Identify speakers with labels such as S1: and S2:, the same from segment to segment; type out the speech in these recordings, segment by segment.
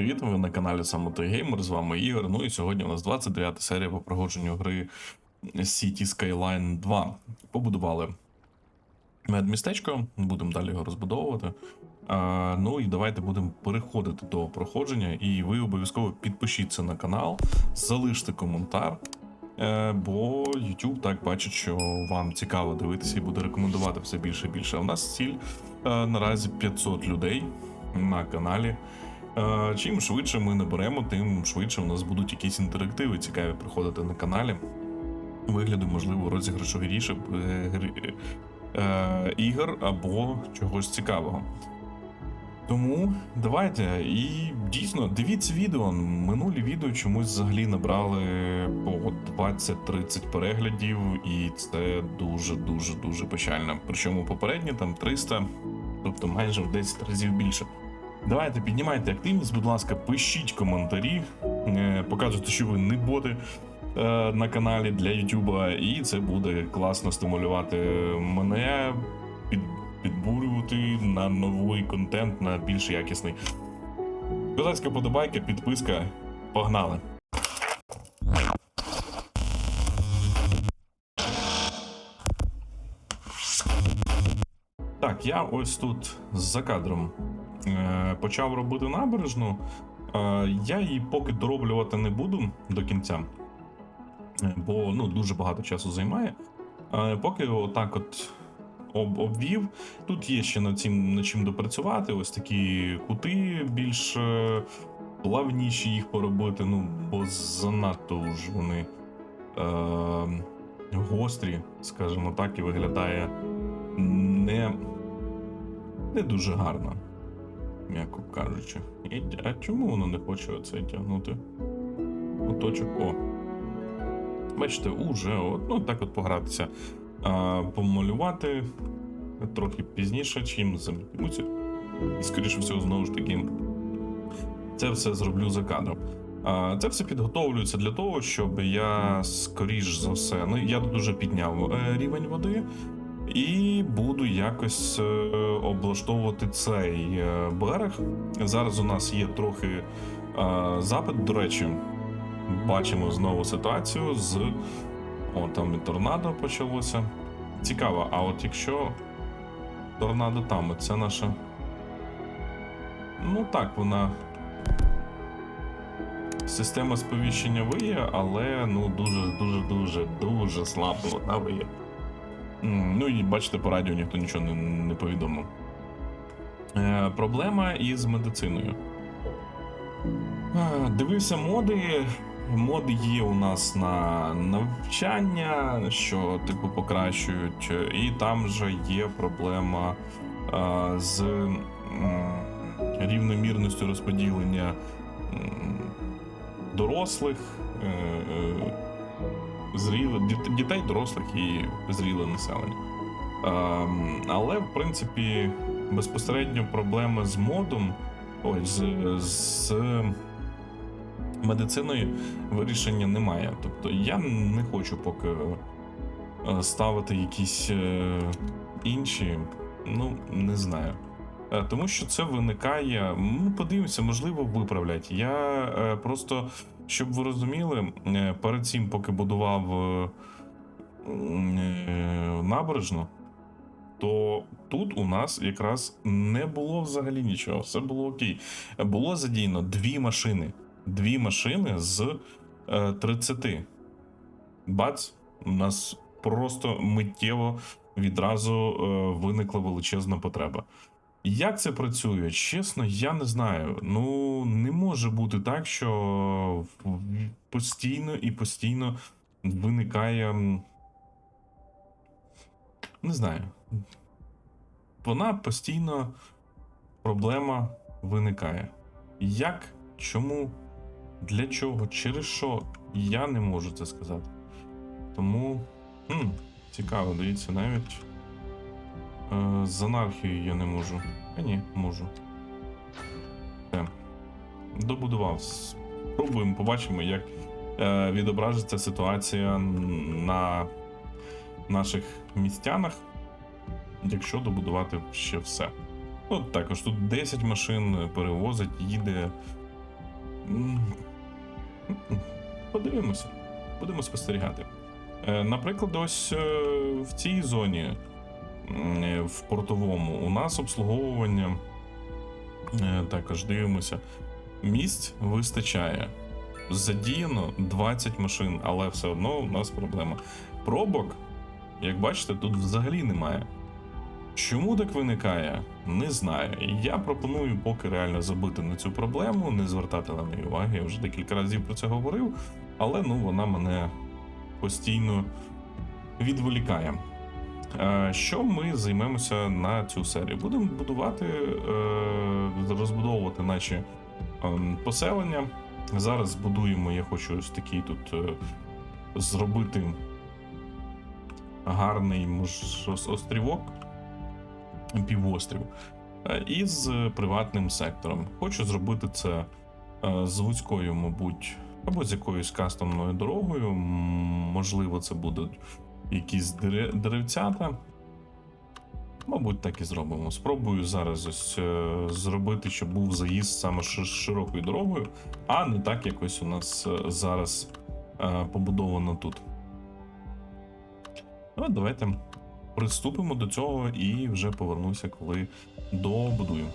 S1: привіт! Ви на каналі Геймер. З вами Ігор. Ну і сьогодні у нас 29 серія по проходженню гри City Skyline 2. Побудували медмістечко, будемо далі його розбудовувати. А, ну і давайте будемо переходити до проходження. І ви обов'язково підпишіться на канал, залиште коментар. Е, бо YouTube так бачить, що вам цікаво дивитися і буде рекомендувати все більше і більше. У нас ціль е, наразі 500 людей на каналі. Е, Чим швидше ми наберемо, тим швидше у нас будуть якісь інтерактиви цікаві приходити на каналі. Вигляду, можливо, розіграшу е, грі- е, ігор або чогось цікавого. Тому давайте і дійсно дивіться відео. Минулі відео чомусь взагалі набрали по 20-30 переглядів, і це дуже дуже дуже печально. Причому попередні там 300, тобто майже в 10 разів більше. Давайте піднімайте активність, будь ласка, пишіть коментарі, е, показуйте, що ви не боти е, на каналі для Ютуба, і це буде класно стимулювати мене, під, підбурювати на новий контент, на більш якісний. Козацька подобайка, підписка. Погнали! Так, я ось тут за кадром почав робити набережну. Е, я її поки дороблювати не буду до кінця, е, бо ну, дуже багато часу займає. Е, поки отак от об, обвів. Тут є ще над цим над чим допрацювати. Ось такі кути більш е, плавніші їх поробити, ну, бо занадто ж вони е, гострі, скажімо так, і виглядає не, не дуже гарно, м'яко кажучи. І, а чому воно не хоче оце тягнути? Куточок, о. Бачите, уже, от, ну так от погратися. А, помалювати трохи пізніше, чим замітимуться. І, скоріше всього, знову ж таки, це все зроблю за кадром. Це все підготовлюється для того, щоб я, скоріш за все, ну я тут уже підняв е, рівень води, і буду якось е, облаштовувати цей е, берег. Зараз у нас є трохи е, запит. До речі, бачимо знову ситуацію з. О, там і торнадо почалося. Цікаво, а от якщо торнадо там, це наша. Ну так, вона. Система сповіщення виє, але ну дуже дуже дуже дуже слабо вона виє. Ну і бачите, по радіо ніхто нічого не, не повідомив. Е, проблема із медициною. Е, Дивився моди. Моди є у нас на навчання, що типу покращують, і там же є проблема е, з м, рівномірністю розподілення м, дорослих, е, е, діт- дітей, дорослих і зріле населення. Ем, але, в принципі, безпосередньо проблеми з модом, ой, з, з медициною вирішення немає. Тобто я не хочу поки е, ставити якісь е, інші, ну, не знаю. Е, Тому що це виникає. Ну, подивимося, можливо, виправлять. Я просто, щоб ви розуміли, е, перед цим, поки будував е, е, набережну, то тут у нас якраз не було взагалі нічого, все було окей. Було задіяно дві машини. Дві машини з е, 30. Бац, у нас просто миттєво відразу виникла величезна потреба. Як це працює? Чесно, я не знаю. Ну, не може бути так, що постійно і постійно виникає. Не знаю. Вона постійно проблема виникає. Як, чому, для чого, через що, я не можу це сказати. Тому. Хм, цікаво, дивіться, навіть. Е, з анархією я не можу. А ні, можу. Все. Добудував. Спробуємо, побачимо, як е, відображиться ситуація на наших містянах, якщо добудувати ще все. Ну, також тут 10 машин перевозить, їде. Подивимося. Будемо спостерігати. Е, Наприклад, ось е, в цій зоні, в портовому, у нас обслуговування. е, Також дивимося. Місць вистачає. Задіяно 20 машин, але все одно у нас проблема. Пробок, як бачите, тут взагалі немає. Чому так виникає? Не знаю. Я пропоную поки реально забити на цю проблему, не звертати на неї уваги. Я вже декілька разів про це говорив, але ну вона мене постійно відволікає. Е, Що ми займемося на цю серію? Будемо будувати, е, розбудовувати наші ем, поселення. Зараз будуємо, я хочу ось такий тут е, зробити гарний острівок, півострів, із приватним сектором. Хочу зробити це з вузькою, мабуть, або з якоюсь кастомною дорогою. Можливо, це будуть якісь дере- деревцята. Мабуть, так і зробимо. Спробую зараз ось е, зробити, щоб був заїзд саме широкою дорогою, а не так якось у нас е, зараз е, побудовано тут. Ну, давайте приступимо до цього і вже повернуся, коли добудую.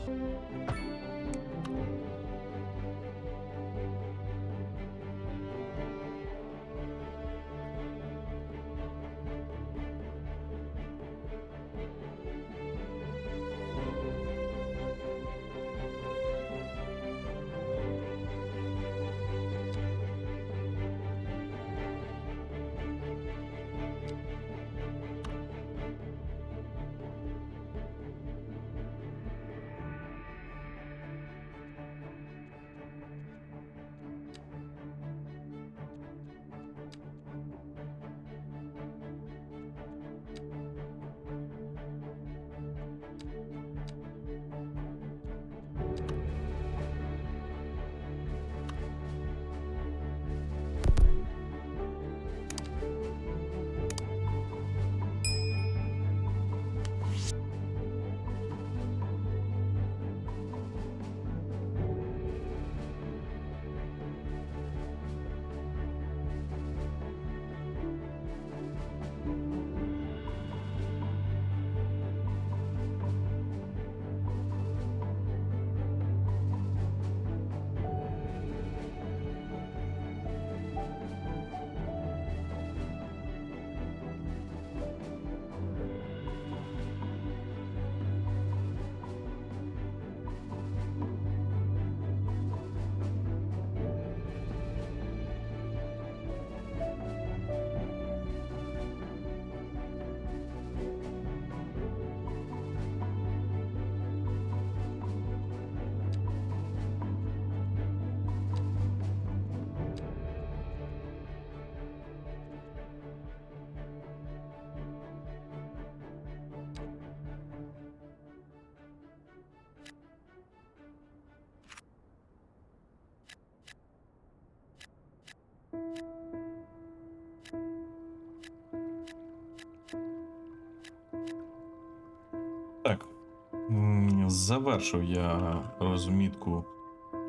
S1: Завершив я розмітку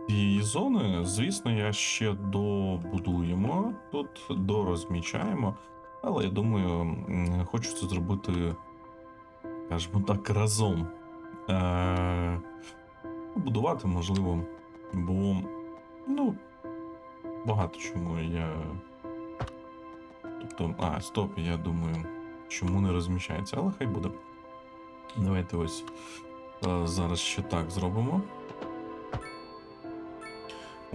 S1: цієї зони. Звісно, я ще добудуємо тут, дорозмічаємо. Але я думаю, хочу це зробити, скажімо так, разом. Е- будувати можливо, бо, ну, багато чому я. Тобто, а, стоп, я думаю, чому не розміщається, але хай буде. Давайте ось зараз ще так зробимо.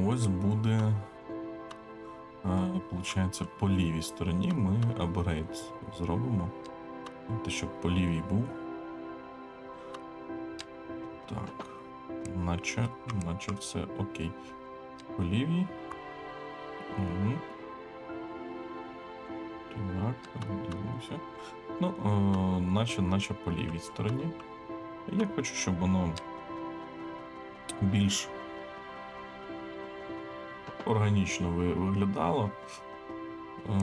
S1: Ось буде. е, Получається, по лівій стороні ми апгрейд зробимо. Те, щоб по лівій був. Так. Наче, наче все окей. По лівій. Угу. Так, дивимося. Ну, е, наче, наче по лівій стороні. Я хочу, щоб воно більш органічно виглядало. Е,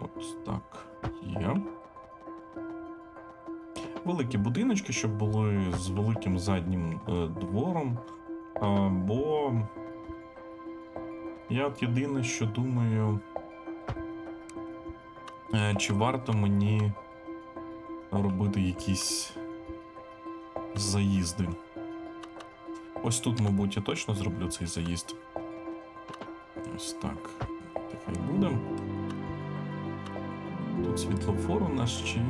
S1: от так. Є. Великі будиночки, щоб були з великим заднім е, двором. Е, бо Я от єдине, що думаю, е, чи варто мені робити якісь заїзди. Ось тут, мабуть, я точно зроблю цей заїзд. Ось так. Так і буде. Тут світлофор у нас чи.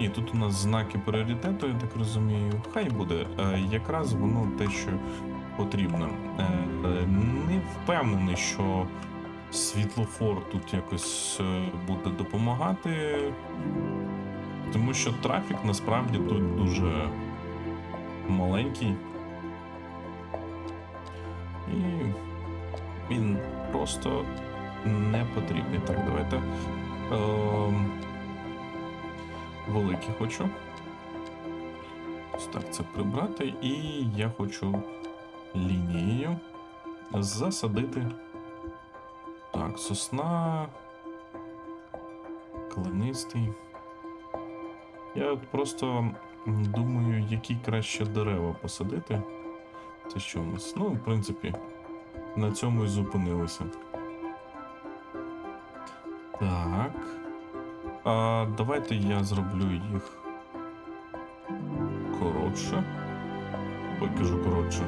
S1: Ні, тут у нас знаки пріоритету, я так розумію. Хай буде. Е, якраз воно те, що потрібно. Е, е, не впевнений, що світлофор тут якось буде допомагати. Тому що трафік насправді тут дуже маленький. І він просто не потрібний. Так, давайте. Ем, великий хочу. Ось так це прибрати. І я хочу лінією засадити. Так, сосна. Клинистий. Я просто думаю, які краще дерева посадити. Це що у нас? Ну, в принципі, на цьому і зупинилися. Так. А, давайте я зроблю їх коротше. Ой, коротше.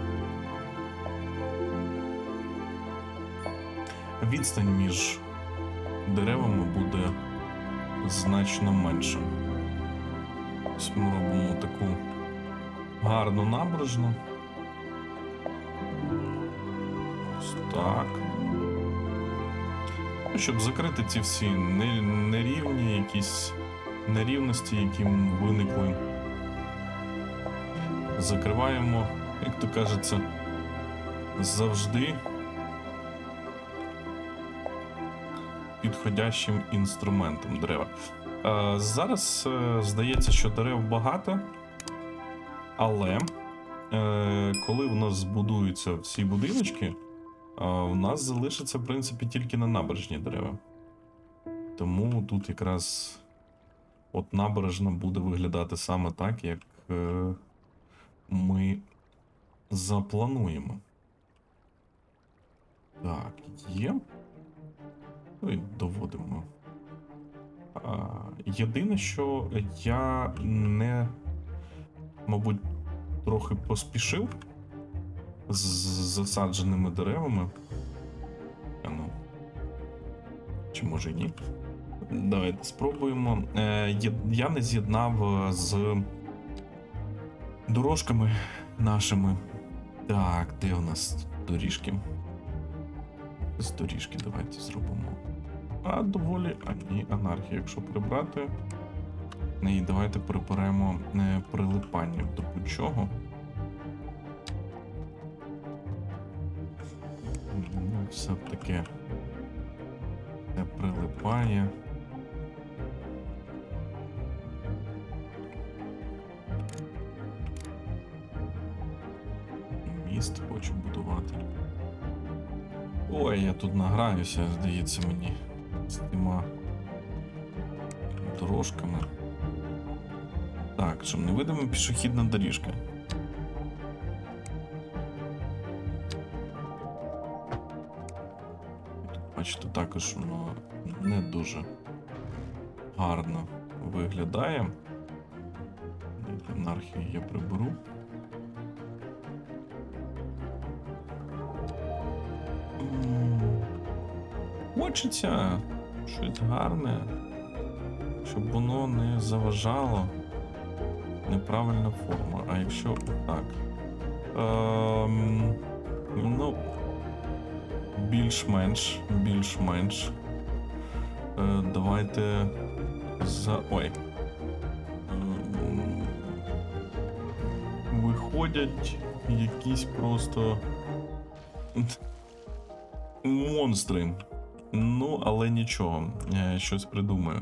S1: Відстань між деревами буде значно менша. Ось ми робимо таку гарну набережну. Ось так. Ну, щоб закрити ці всі нерівні, якісь нерівності, які виникли. Закриваємо, як то кажеться, завжди підходящим інструментом дерева. Е, Зараз е, здається, що дерев багато, але е, коли в нас збудуються всі будиночки, у нас залишиться, в принципі, тільки на набережні дерева. Тому тут якраз от набережна буде виглядати саме так, як ми заплануємо. Так, є. Ну і доводимо. А, єдине, що я не, мабуть, трохи поспішив з засадженими деревами. Ну. Чи може ні? Давайте спробуємо. Е, я не з'єднав е, з дорожками нашими. Так, де у нас доріжки? З доріжки давайте зробимо. А доволі, а ні, анархія, якщо прибрати. І давайте приберемо е, прилипання до будь-чого. Ну, все таке не прилипає. Міст хочу будувати. Ой, я тут награюся, здається мені, з тима дорожками. Так, щоб не видимо пішохідна доріжка. Бачите, також воно не дуже гарно виглядає. Анархію я приберу. Хочеться щось гарне, щоб воно не заважало. Неправильна форма. А якщо так. Ем, ну, більш-менш, більш-менш. Е, давайте за. Ой. Ем, Виходять якісь просто. Монстри. Ну, але нічого, е, щось придумаю.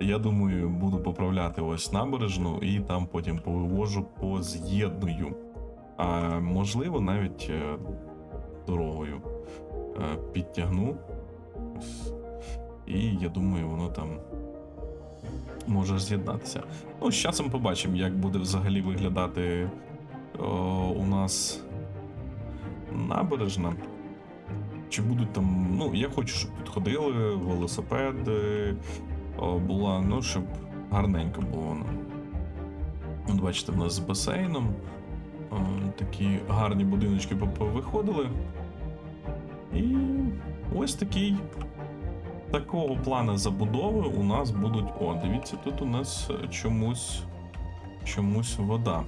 S1: Я думаю, буду поправляти ось набережну і там потім повивожу по з'єдную. А можливо, навіть е, дорогою е, підтягну. І я думаю, воно там може з'єднатися. Ну, з часом побачимо, як буде взагалі виглядати о, у нас набережна. Чи будуть там. Ну, я хочу, щоб тут ходили, велосипеди була, ну, щоб гарненько було воно. Бачите, в нас з басейном. Такі гарні будиночки виходили. І ось такий. Такого плану забудови у нас будуть. О, дивіться, тут у нас чомусь. Чомусь вода.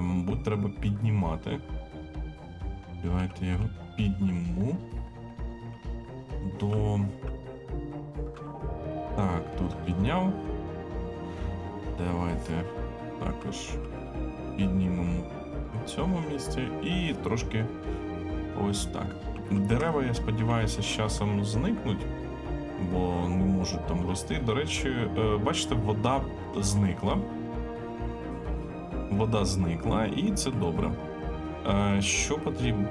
S1: Мабуть, треба піднімати. Давайте його підніму. До. Так, тут підняв. Давайте також піднімемо в цьому місці і трошки ось так. Дерева, я сподіваюся, з часом зникнуть, бо не можуть там рости. До речі, е, бачите, вода зникла. Вода зникла, і це добре. Е, Що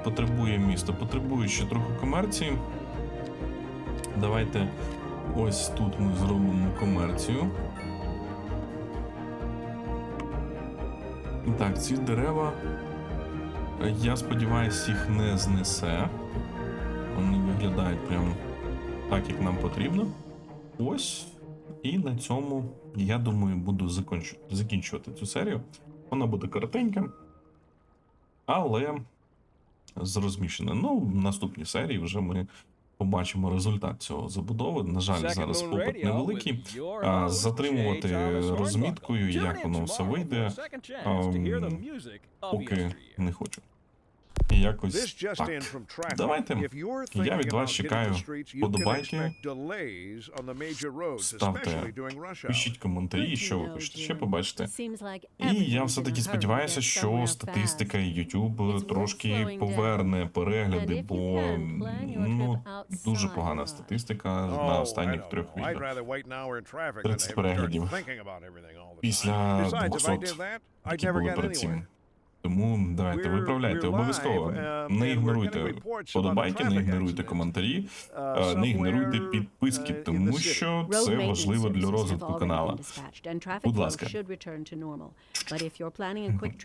S1: потребує місто? Потребує ще трохи комерції. Давайте ось тут ми зробимо комерцію. Так, ці дерева. е, Я сподіваюся, їх не знесе. Вони виглядають прям так, як нам потрібно. Ось. І на цьому, я думаю, буду закінчувати цю серію. Вона буде коротенька, але зрозміщена. Ну, в наступній серії вже ми побачимо результат цього забудови. На жаль, зараз попит невеликий. А, затримувати розміткою, як воно все вийде, поки не хочу. І якось так. Давайте. Я від вас чекаю вподобайки. Ставте, Пишіть коментарі, що ви хочете ще побачити. І я все-таки сподіваюся, що статистика YouTube трошки поверне перегляди, бо ну дуже погана статистика на останніх трьох відео. 30 переглядів. Після 200, які були перед цим. Тому давайте виправляйте обов'язково. Не ігноруйте вподобайки, не ігноруйте коментарі, не ігноруйте підписки, тому що це важливо для розвитку канала. Будь ласка.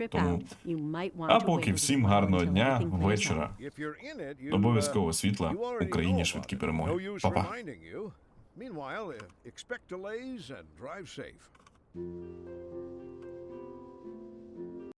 S1: Тому- А поки всім гарного дня, вечора. Обов'язково світла Україні швидкі перемоги. Па-па.
S2: Meanwhile, uh, expect delays and drive safe.